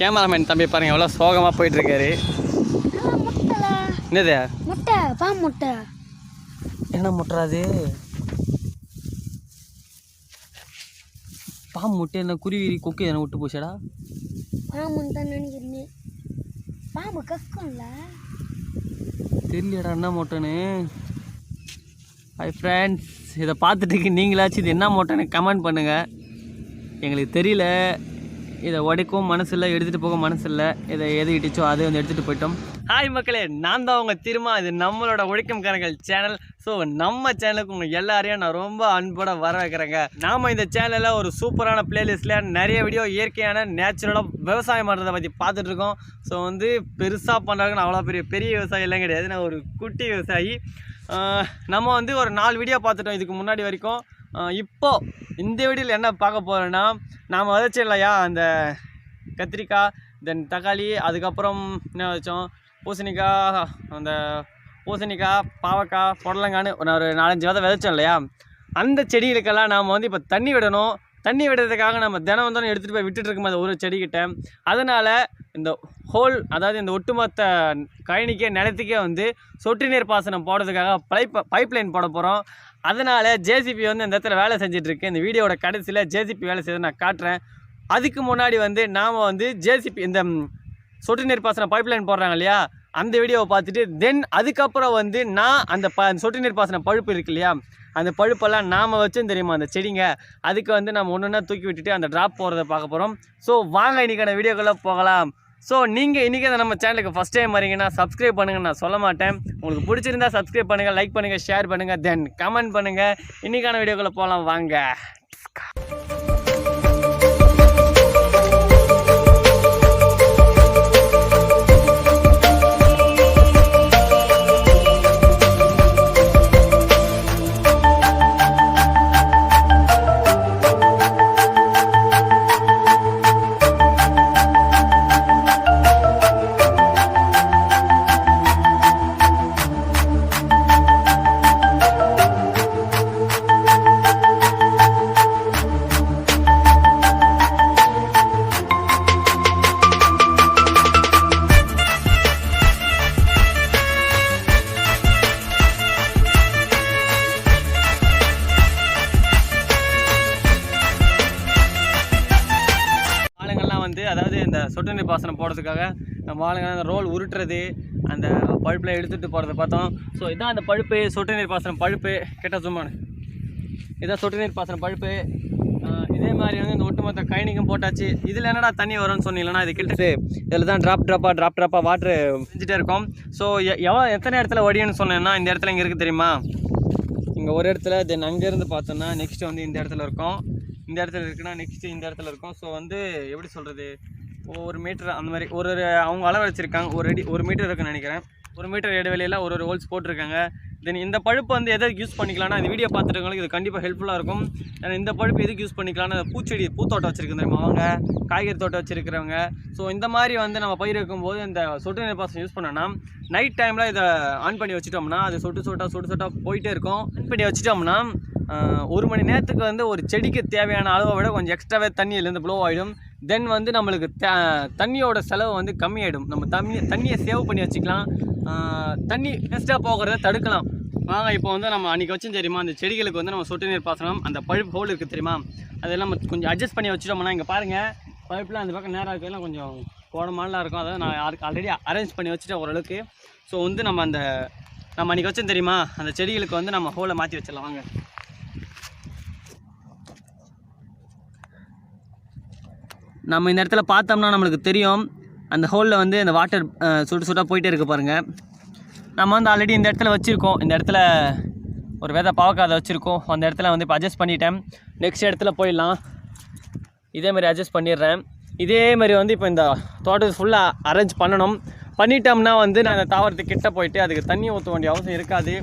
Cameraman தம்பி பாருங்க எவ்வளோ சோகமாக போயிட்டுருக்காரு. இருக்காரு என்னது? முட்டை பாம்பு முட்டை என்ன முட்டுறாது பாம்பு முட்டை என்ன குருவி கொக்கு என்ன விட்டு போச்சாடா. பாம்புன்னு தான் நினைக்கிறேன் பாம்பு கக்கும்ல தெரியலடா என்ன மோட்டோன்னு. ஹாய் ஃப்ரெண்ட்ஸ் இதை பார்த்துட்டு நீங்களாச்சும் இது என்ன மோட்டோன்னு கமெண்ட் பண்ணுங்கள் எங்களுக்கு தெரியல. இதை உடைக்கவும் மனசில்லை எடுத்துகிட்டு போக மனசு இல்லை இதை எது இடிச்சோ அதை வந்து எடுத்துகிட்டு போயிட்டோம். ஹாய் மக்களே நான் தான் உங்கள் திருமா. இது நம்மளோட உழைக்கும் கரங்கள் சேனல். ஸோ நம்ம சேனலுக்கு உங்கள் எல்லாரையும் நான் ரொம்ப அன்போட வர வைக்கிறேங்க நாம் இந்த சேனலில் ஒரு சூப்பரான பிளேலிஸ்ட்டில் நிறைய வீடியோ இயற்கையான நேச்சுரலாக விவசாயம் பண்ணுறதை பற்றி பார்த்துட்ருக்கோம் ஸோ வந்து பெருசாக பண்ணுறதுக்கு நான் அவ்வளோ பெரிய பெரிய விவசாயி எல்லாம் கிடையாது நான் ஒரு குட்டி விவசாயி. நம்ம வந்து ஒரு நாலு வீடியோ பார்த்துட்டோம் இதுக்கு முன்னாடி வரைக்கும். இப்போது இப்போ இந்த வீடியோவில் என்ன பார்க்க போகிறோன்னா நாம் விதைச்சோம் இல்லையா அந்த கத்திரிக்காய் தென் தக்காளி அதுக்கப்புறம் என்ன வச்சோம்? பூசணிக்காய் அந்த பூசணிக்காய் பாவக்காய் புடலங்கான்னு ஒரு ஒரு நாலஞ்சு விதை விதைச்சோம் இல்லையா? அந்த செடிகளுக்கெல்லாம் நாம் வந்து இப்போ தண்ணி விடணும். தண்ணி விடுறதுக்காக நம்ம தினம் வந்து எடுத்துகிட்டு போய் விட்டுட்டு இருக்கோம் அந்த ஒரு செடிக்கிட்ட. அதனால் இந்த ஹோல் அதாவது இந்த ஒட்டுமொத்த கழனிக்கே நிலத்துக்கே வந்து சொட்டு நீர் பாசனம் போடுறதுக்காக பைப் பைப் லைன் போட போகிறோம் அதனால் ஜேசிபி வந்து இந்த இடத்துல வேலை செஞ்சிட்ருக்கு இந்த வீடியோட கடைசியில் ஜேசிபி வேலை செய்யறதை நான் காட்டுறேன். அதுக்கு முன்னாடி வந்து நாம் வந்து ஜேசிபி இந்த சொட்டு நீர் பாசனம் பைப் லைன் போடுறாங்க இல்லையா? அந்த வீடியோவை பார்த்துட்டு தென் அதுக்கப்புறம் வந்து நான் அந்த ப சொட்டு நீர் பாசனம் பழுப்பு இருக்கு இல்லையா? அந்த பழுப்பெல்லாம் நாம் வச்சும் தெரியுமா? அந்த செடிங்க. அதுக்கு வந்து நம்ம ஒன்று ஒன்றா தூக்கி விட்டுட்டு அந்த ட்ராப் போகிறத பார்க்க போகிறோம் ஸோ வாங்க இன்றைக்கான வீடியோக்குள்ளே போகலாம். ஸோ நீங்கள் இன்றைக்கி நம்ம சேனலுக்கு ஃபஸ்ட் டைம் வரீங்கன்னா சப்ஸ்கிரைப் பண்ணுங்கள் நான் சொல்ல மாட்டேன். உங்களுக்கு பிடிச்சிருந்தா சப்ஸ்கிரைப் பண்ணுங்கள் லைக் பண்ணுங்கள் ஷேர் பண்ணுங்கள் தென் கமெண்ட் பண்ணுங்கள் இன்றைக்கான வீடியோக்குள்ளே போகலாம் வாங்க. வந்து அதாவது இந்த சொட்டு நீர் பாசனம் போடுறதுக்காக நம்ம ஆளுங்க அந்த ரோல் உருட்டுறது அந்த பழுப்பில் எடுத்துகிட்டு போகிறத பார்த்தோம். ஸோ இதான் அந்த பழுப்பு சொட்டு நீர் பாசனம் பழுப்பு. கெட்ட சும்மா இதான் சொட்டு நீர் பாசனம் பழுப்பு. இதே மாதிரி வந்து இந்த ஒட்டுமொத்த கைனிக்கும் போட்டாச்சு. இதில் என்னடா தண்ணி வரும்னு சொன்னீங்கன்னா இது கிட்ட இதில் தான் ட்ராப் ட்ராப்பாக ட்ராப் ட்ராப்பாக வாட்ரு செஞ்சுட்டே இருக்கோம். ஸோ எவ்வளோ எத்தனை இடத்துல வடியும்னு சொன்னேன்னா இந்த இடத்துல இங்கே இருக்குது தெரியுமா? இங்கே ஒரு இடத்துல தென் அங்கேருந்து பார்த்தோன்னா நெக்ஸ்ட் வந்து இந்த இடத்துல இருக்கும். இந்த இடத்துல இருக்குன்னா நெக்ஸ்ட்டு இந்த இடத்துல இருக்கும். ஸோ வந்து எப்படி சொல்கிறது ஒரு மீட்டர் அந்த மாதிரி ஒரு ஒரு அவங்க அளவு வச்சுருக்காங்க ஒரு அடி ஒரு மீட்டர் இருக்குன்னு நினைக்கிறேன். ஒரு மீட்டர் இடைவெளியில் ஒரு ஒரு ஹோல்ஸ் போட்டிருக்காங்க. தென் இந்த பழுப்பு வந்து எதுக்கு யூஸ் பண்ணிக்கலாம்னா இந்த வீடியோ பார்த்துருக்கவங்களுக்கு இது கண்டிப்பாக ஹெல்ப்ஃபுல்லாக இருக்கும். ஏன்னா இந்த பழுப்பு எதுக்கு யூஸ் பண்ணிக்கலாம்னா பூச்செடி பூத்தோட்டம் வச்சுருக்கு தெரியுமா அவங்க? காய்கறி தோட்டம் வச்சுருக்கிறவங்க. ஸோ இந்த மாதிரி வந்து நம்ம பயிர் வைக்கும்போது இந்த சொட்டு நீர் பாசனம் யூஸ் பண்ணோன்னா நைட் டைமில் இதை ஆன் பண்ணி வச்சிட்டோம்னா அது சொட்டு சொட்டாக சொட்டு சொட்டாக போயிட்டே இருக்கும். ஆன் பண்ணி வச்சிட்டோம்னா ஒரு மணி நேரத்துக்கு வந்து ஒரு செடிக்கு தேவையான அளவை விட கொஞ்சம் எக்ஸ்ட்ராவே தண்ணியிலேருந்து ப்ளோ ஆகிடும் தென் வந்து நம்மளுக்கு த- தண்ணியோட செலவு வந்து கம்மியாயிடும். நம்ம தண்ணி தண்ணியை சேவ் பண்ணி வச்சுக்கலாம். தண்ணி வேஸ்ட்டாக போகிறத தடுக்கலாம். வாங்க இப்போ வந்து நம்ம அன்றைக்கி வச்சோம் தெரியுமா? அந்த செடிகளுக்கு வந்து நம்ம சொட்டு நீர் பாசனம் அந்த பழுப்பு ஹோல் இருக்குது தெரியுமா? அதெல்லாம் நம்ம கொஞ்சம் அட்ஜஸ்ட் பண்ணி வச்சுட்டோம்னா இங்கே பாருங்கள் பழுப்புலாம் அந்த பக்கம் நேராக இருக்கலாம் கொஞ்சம் கோடமாலாம் இருக்கும். அதாவது நான் ஆல்ரெடி அரேஞ்ச் பண்ணி வச்சுட்டேன் ஓரளவுக்கு. ஸோ வந்து நம்ம அந்த நம்ம அன்றைக்கி வச்சோம் தெரியுமா? அந்த செடிகளுக்கு வந்து நம்ம ஹோலை மாற்றி வச்சிடலாம். வாங்க. நம்ம இந்த இடத்துல பார்த்தோம்னா நம்மளுக்கு தெரியும். அந்த ஹோலில் வந்து அந்த வாட்டர் சுட்டு சுட்டாக போயிட்டே இருக்க பாருங்கள் நம்ம வந்து ஆல்ரெடி இந்த இடத்துல வச்சுருக்கோம். இந்த இடத்துல ஒரு விதை பாவக்காதை வச்சுருக்கோம். அந்த இடத்துல வந்து இப்போ அட்ஜஸ்ட் பண்ணிட்டேன். நெக்ஸ்ட் இடத்துல போயிடலாம். இதே மாதிரி அட்ஜஸ்ட் பண்ணிடுறேன். இதேமாதிரி வந்து இப்போ இந்த தோட்டத்தை ஃபுல்லாக அரேஞ்ச் பண்ணணும். பண்ணிட்டோம்னா வந்து நான் அந்த தாவரத்துக்கு கிட்டே போயிட்டு அதுக்கு தண்ணி ஊற்ற வேண்டிய அவசியம் இருக்காது.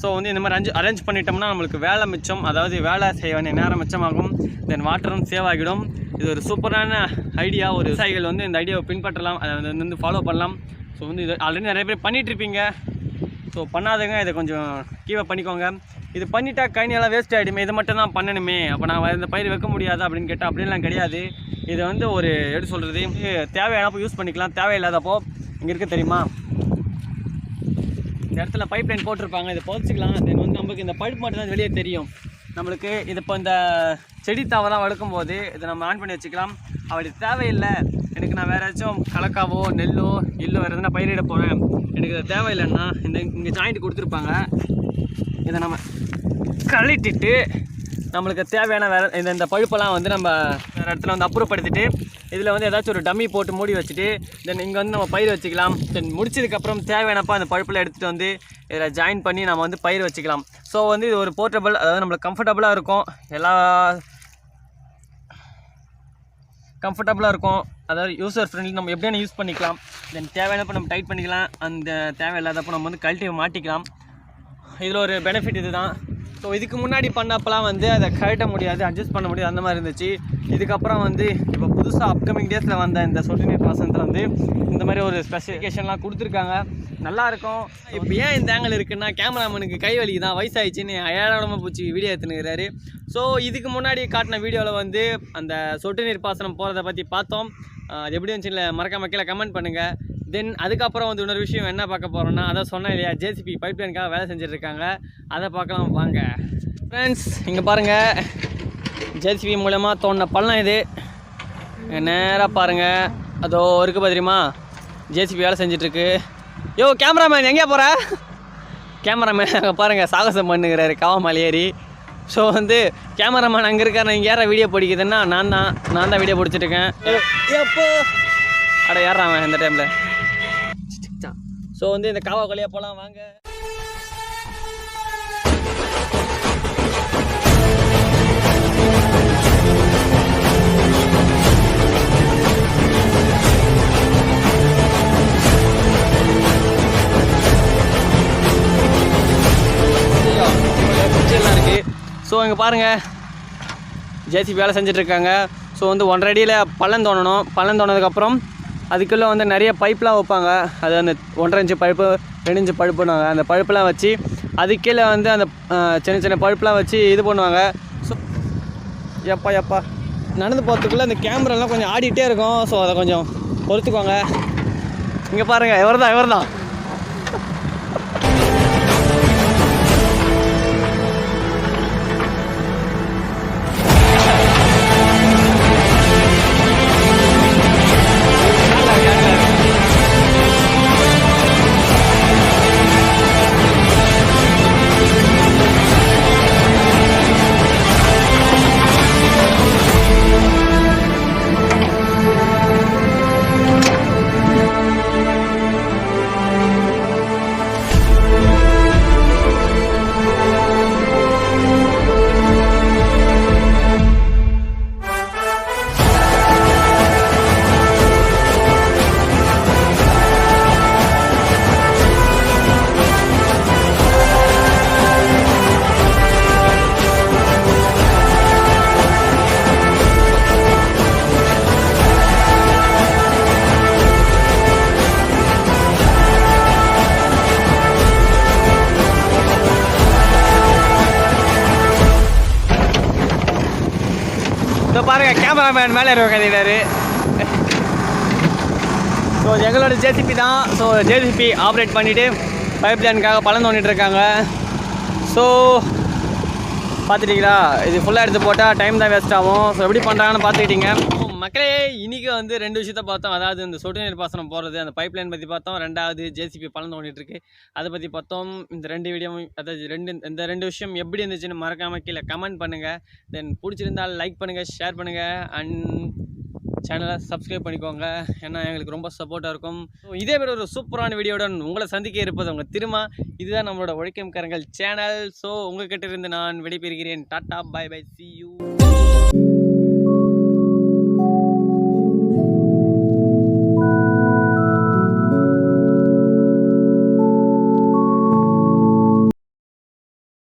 ஸோ வந்து இந்த மாதிரி அஞ்சு அரேஞ்ச் பண்ணிட்டோம்னா நம்மளுக்கு வேலை மிச்சம். அதாவது வேலை செய்ய வேண்டிய நேரம் மிச்சமாகும். தென் வாட்டரும் சேவ் ஆகிடும். இது ஒரு சூப்பரான ஐடியா ஒரு விவசாயிகள் வந்து இந்த ஐடியாவை பின்பற்றலாம். அதை வந்து வந்து ஃபாலோ பண்ணலாம். ஸோ வந்து இது ஆல்ரெடி நிறைய பேர் பண்ணிகிட்டு இருப்பீங்க. ஸோ பண்ணாதங்க. இதை கொஞ்சம் கீவை பண்ணிக்கோங்க. இது பண்ணிட்டா கழனியெல்லாம் வேஸ்ட் ஆகிடுமே இது மட்டும் தான் பண்ணணுமே. அப்போ நான் இந்த பயிர் வைக்க முடியாதா அப்படின்னு கேட்டால் அப்படின்லாம் கிடையாது. இது வந்து ஒரு எப்படி சொல்கிறது தேவையானப்போ யூஸ் பண்ணிக்கலாம். தேவையில்லாதப்போ இங்கே இருக்க தெரியுமா? இந்த இடத்துல பைப் லைன் போட்டிருப்பாங்க. இதை புதைச்சிக்கலாம். தென் வந்து நமக்கு இந்த பழுப்பு மட்டும்தான் வெளியே தெரியும். நம்மளுக்கு இது இப்போ இந்த செடி தாவெல்லாம் வளர்க்கும் போது இதை நம்ம ஆன் பண்ணி வச்சுக்கலாம். அப்படி தேவையில்லை. எனக்கு நான் வேறு ஏதாச்சும் கலக்காவோ நெல்லோ இல்லை வேறு எதனா பயிரிட போகிறேன் எனக்கு இது தேவையில்லைன்னா இந்த இங்கே ஜாயிண்ட் கொடுத்துருப்பாங்க. இதை நம்ம கழட்டிட்டு நம்மளுக்கு தேவையான வேற இந்த இந்த பழுப்பெல்லாம் வந்து நம்ம வேறு இடத்துல வந்து அப்புறப்படுத்திட்டு இதில் வந்து ஏதாச்சும் ஒரு டம்மி போட்டு மூடி வச்சுட்டு தென் இங்கே வந்து நம்ம பயிர் வச்சுக்கலாம். தென் முடிச்சதுக்கப்புறம் தேவையானப்போ அந்த பழுப்பில் எடுத்துகிட்டு வந்து இதில் ஜாயின் பண்ணி நம்ம வந்து பயிர் வச்சுக்கலாம். ஸோ வந்து இது ஒரு போர்ட்டபிள் அதாவது நம்மளுக்கு கம்ஃபர்டபுளாக இருக்கும். எல்லா கம்ஃபர்டபுளாக இருக்கும். அதாவது யூசர் ஃப்ரெண்ட்லி நம்ம எப்படியான யூஸ் பண்ணிக்கலாம். தென் தேவையானப்போ நம்ம டைட் பண்ணிக்கலாம். அந்த தேவையில்லாதப்போ நம்ம வந்து கழட்டி மாட்டிக்கலாம். இதில் ஒரு பெனிஃபிட் இதுதான். ஸோ இதுக்கு முன்னாடி பண்ணப்பெல்லாம் வந்து அதை கழட்ட முடியாது அட்ஜஸ்ட் பண்ண முடியாது அந்த மாதிரி இருந்துச்சு. இதுக்கப்புறம் வந்து இப்போ புதுசாக அப்கமிங் டேஸில் வந்த இந்த சொட்டு நீர் பாசனத்தில் வந்து இந்த மாதிரி ஒரு ஸ்பெசிஃபிகேஷன்லாம் கொடுத்துருக்காங்க. நல்லாயிருக்கும் இப்போ ஏன் இந்த ஆங்கிள் இருக்குன்னா கேமராமேனுக்கு கை வலி தான் வயசாயிடுச்சுன்னு ஏழாடமாக போச்சு வீடியோ எடுத்துனுக்கிறாரு ஸோ இதுக்கு முன்னாடி காட்டின வீடியோவில் வந்து அந்த சொட்டு நீர் பாசனம் போகிறத பற்றி பார்த்தோம் அது எப்படி இருந்துச்சு இல்லை மறக்காம கீழே கமெண்ட் பண்ணுங்கள் தென் அதுக்கப்புறம் வந்து இன்னொரு விஷயம் என்ன பார்க்க போகிறோம்னா அதை சொன்னேன் இல்லையா ஜேசிபி பைப் லைனுக்காக வேலை செஞ்சுட்ருக்காங்க. அதை பார்க்கலாம் வாங்க. ஃப்ரெண்ட்ஸ் இங்கே பாருங்கள் ஜேசிபி மூலமாக தோண்டின பள்ளம் இது. நேராக பாருங்கள் அதோ இருக்கு தெரியுமா ஜேசிபி வேலை செஞ்சிட்ருக்கு. யோ கேமராமேன் எங்கே போகிற கேமராமேன் அங்கே பாருங்கள் சாகசம் பண்ணுங்கிறாரு காவமால் ஏறி ஸோ வந்து கேமராமேன் அங்கே இருக்கார் நான் இங்கே ஏற வீடியோ பிடிக்குதுன்னா நான் தான். நான் தான் வீடியோ பிடிச்சிருக்கேன் எப்போ? அட ஏறான் அவன் இந்த டைமில் ஸோ வந்து இந்த காவா கொலையா போகலாம் வாங்க. எல்லாம் இருக்கு. ஸோ இங்கே பாருங்க. ஜேசிபி வேலை செஞ்சிட்ருக்காங்க ஸோ வந்து ஒன்றரை அடியில் பள்ளம் தோணணும். பள்ளம் தோணதுக்கப்புறம் அதுக்குள்ளே வந்து நிறைய பைப்லாம் வைப்பாங்க. அது அந்த ஒன்றரை இன்ச்சு பழுப்பு ரெண்டு இன்ச்சு பழுப்புனாங்க அந்த பழுப்புலாம் வச்சு அது கீழே வந்து அந்த சின்ன சின்ன பழுப்புலாம் வச்சு இது பண்ணுவாங்க. ஸோ எப்பா எப்பா. நடந்து போகிறதுக்குள்ளே அந்த கேமராலாம் கொஞ்சம் ஆடிட்டே இருக்கும். ஸோ அதை கொஞ்சம் பொறுத்துக்கோங்க. இங்கே பாருங்கள் இவர் தான் இவர் தான் இதோ பாருங்கள் கேமராமேன் மேலே இருக்க கதையிடாரு ஸோ எங்களோட ஜேசிபி தான். ஸோ ஜேசிபி ஆப்ரேட் பண்ணிவிட்டு பைப் லைனுக்காக பலன் தோண்டிட்டு இருக்காங்க. ஸோ பார்த்துட்டீங்களா? இது ஃபுல்லாக எடுத்து போட்டால் டைம் தான் வேஸ்ட் ஆகும். ஸோ எப்படி பண்ணுறாங்கன்னு பார்த்துக்கிட்டீங்க. மக்களே இன்றைக்கி வந்து ரெண்டு விஷயத்த பார்த்தோம். அதாவது இந்த சொட்டு நீர் பாசனம் போகிறது அந்த பைப் லைன் பற்றி பார்த்தோம். ரெண்டாவது ஜேசிபி பலந்து தோண்டிட்டு இருக்கு. அதை பற்றி பார்த்தோம். இந்த ரெண்டு வீடியோ அதாவது ரெண்டு இந்த ரெண்டு விஷயம் எப்படி இருந்துச்சுன்னு மறக்காமல் கீழே கமெண்ட் பண்ணுங்கள் தென் பிடிச்சிருந்தால் லைக் பண்ணுங்கள் ஷேர் பண்ணுங்கள் அண்ட் சேனலை சப்ஸ்கிரைப் பண்ணிக்கோங்க. ஏன்னா எங்களுக்கு ரொம்ப சப்போர்ட்டாக இருக்கும். இதே மாதிரி ஒரு சூப்பரான வீடியோவுடன் உங்களை சந்திக்க இருப்பது உங்கள் திரும்ப இதுதான் நம்மளோட உழைக்கும் கரங்கள் சேனல் ஸோ உங்ககிட்ட இருந்து நான் விடைபெறுகிறேன். Tata bye bye see you